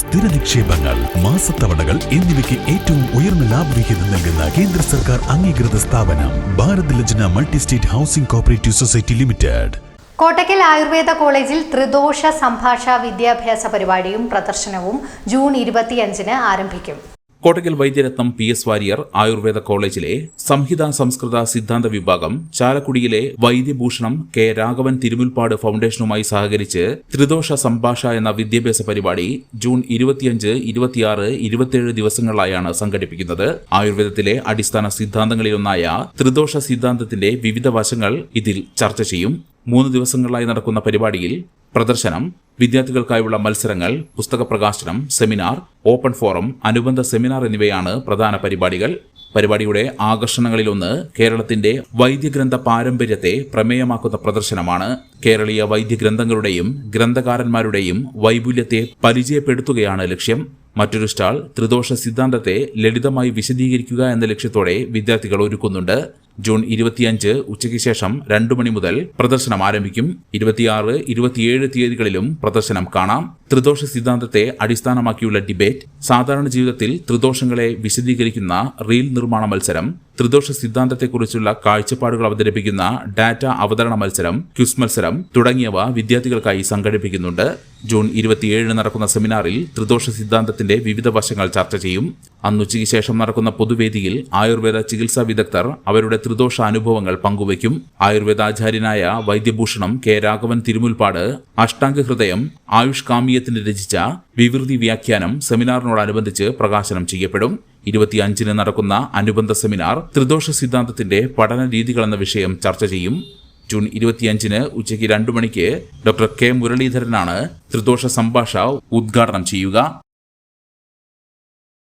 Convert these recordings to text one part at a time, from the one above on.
സ്ഥിര നിക്ഷേപങ്ങൾ മാസത്തവണകൾ എന്നിവയ്ക്ക് ഏറ്റവും ഉയർന്ന ലാഭവിഹിതം നൽകുന്ന കേന്ദ്ര സർക്കാർ അംഗീകൃത സ്ഥാപനം Bharat Lajna multi state housing cooperative society limited. Kottakkal Ayurveda കോളേജിൽ ത്രിദോഷ സംഭാഷ വിദ്യാഭ്യാസ പരിപാടിയും പ്രദർശനവും ജൂൺ ഇരുപത്തിയഞ്ചിന് ആരംഭിക്കും. കോട്ടക്കൽ വൈദ്യരത്നം പി എസ് വാര്യർ ആയുർവേദ കോളേജിലെ സംഹിത സംസ്കൃത സിദ്ധാന്ത വിഭാഗം ചാലക്കുടിയിലെ വൈദ്യഭൂഷണം കെ രാഘവൻ തിരുമുൽപ്പാട് ഫൗണ്ടേഷനുമായി സഹകരിച്ച് ത്രിദോഷ സംഭാഷ എന്ന വിദ്യാഭ്യാസ പരിപാടി ജൂൺ ഇരുപത്തിയഞ്ച് ഇരുപത്തിയാറ് ഇരുപത്തിയേഴ് ദിവസങ്ങളിലായാണ് സംഘടിപ്പിക്കുന്നത്. ആയുർവേദത്തിലെ അടിസ്ഥാന സിദ്ധാന്തങ്ങളിലൊന്നായ ത്രിദോഷ സിദ്ധാന്തത്തിന്റെ വിവിധ വശങ്ങൾ ഇതിൽ ചർച്ച ചെയ്യും. മൂന്ന് ദിവസങ്ങളിലായി നടക്കുന്ന പരിപാടിയിൽ പ്രദർശനം വിദ്യാർത്ഥികൾക്കായുള്ള മത്സരങ്ങൾ പുസ്തക പ്രകാശനം സെമിനാർ ഓപ്പൺ ഫോറം അനുബന്ധ സെമിനാർ എന്നിവയാണ് പ്രധാന പരിപാടികൾ. പരിപാടിയുടെ ആകർഷണങ്ങളിലൊന്ന് കേരളത്തിന്റെ വൈദ്യഗ്രന്ഥ പാരമ്പര്യത്തെ പ്രമേയമാക്കുന്ന പ്രദർശനമാണ്. കേരളീയ വൈദ്യഗ്രന്ഥങ്ങളുടെയും ഗ്രന്ഥകാരന്മാരുടെയും വൈപുല്യത്തെ പരിചയപ്പെടുത്തുകയാണ് ലക്ഷ്യം. മറ്റൊരു സ്റ്റാൾ ത്രിദോഷ സിദ്ധാന്തത്തെ ലളിതമായി വിശദീകരിക്കുക എന്ന ലക്ഷ്യത്തോടെ വിദ്യാർത്ഥികൾ ഒരുക്കുന്നുണ്ട്. ജൂൺ ഇരുപത്തിയഞ്ച് ഉച്ചയ്ക്ക് ശേഷം രണ്ടു മണി മുതൽ പ്രദർശനം ആരംഭിക്കും. ഇരുപത്തിയാറ് ഇരുപത്തിയേഴ് തീയതികളിലും പ്രദർശനം കാണാം. ത്രിദോഷ സിദ്ധാന്തത്തെ അടിസ്ഥാനമാക്കിയുള്ള ഡിബേറ്റ് സാധാരണ ജീവിതത്തിൽ ത്രിദോഷങ്ങളെ വിശദീകരിക്കുന്ന റീൽ നിർമ്മാണ മത്സരം ത്രിദോഷ സിദ്ധാന്തത്തെക്കുറിച്ചുള്ള കാഴ്ചപ്പാടുകൾ അവതരിപ്പിക്കുന്ന ഡാറ്റ അവതരണ മത്സരം ക്യുസ് മത്സരം തുടങ്ങിയവ വിദ്യാർത്ഥികൾക്കായി സംഘടിപ്പിക്കുന്നുണ്ട്. ജൂൺ ഇരുപത്തിയേഴിന് നടക്കുന്ന സെമിനാറിൽ ത്രിദോഷ സിദ്ധാന്തത്തിന്റെ വിവിധ വശങ്ങൾ ചർച്ച ചെയ്യും. അന്നുച്ചയ്ക്ക് ശേഷം നടക്കുന്ന പൊതുവേദിയിൽ ആയുർവേദ ചികിത്സാ വിദഗ്ധർ അവരുടെ ത്രിദോഷ അനുഭവങ്ങൾ പങ്കുവയ്ക്കും. ആയുർവേദാചാര്യനായ വൈദ്യഭൂഷണം കെ രാഘവൻ തിരുമുൽപ്പാട് അഷ്ടാംഗ ഹൃദയം ആയുഷ് കാമിയത്തിന് രചിച്ച വിവൃതി വ്യാഖ്യാനം സെമിനാറിനോടനുബന്ധിച്ച് പ്രകാശനം ചെയ്യപ്പെടും. ഇരുപത്തിയഞ്ചിന് നടക്കുന്ന അനുബന്ധ സെമിനാർ ത്രിദോഷ സിദ്ധാന്തത്തിന്റെ പഠന രീതികളെന്ന വിഷയം ചർച്ച ചെയ്യും. ജൂൺ ഇരുപത്തിയഞ്ചിന് ഉച്ചയ്ക്ക് രണ്ടു മണിക്ക് ഡോക്ടർ കെ മുരളീധരനാണ് ത്രിദോഷ സംഭാഷ ഉദ്ഘാടനം ചെയ്യുക.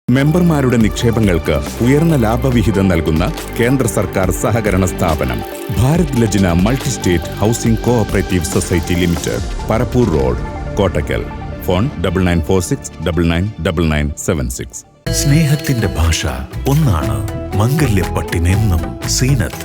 മെമ്പർമാരുടെ നിക്ഷേപങ്ങൾക്ക് ഉയർന്ന ലാഭവിഹിതം നൽകുന്ന കേന്ദ്ര സർക്കാർ സഹകരണ സ്ഥാപനം Bharat Lajna multi state housing cooperative society limited Parappur road Kottakkal phone double nine four six double nine double nine seven six സ്നേഹത്തിന്റെ ഭാഷ ഒന്നാണ് മംഗല്യപ്പട്ടിനെന്നും Zeenath.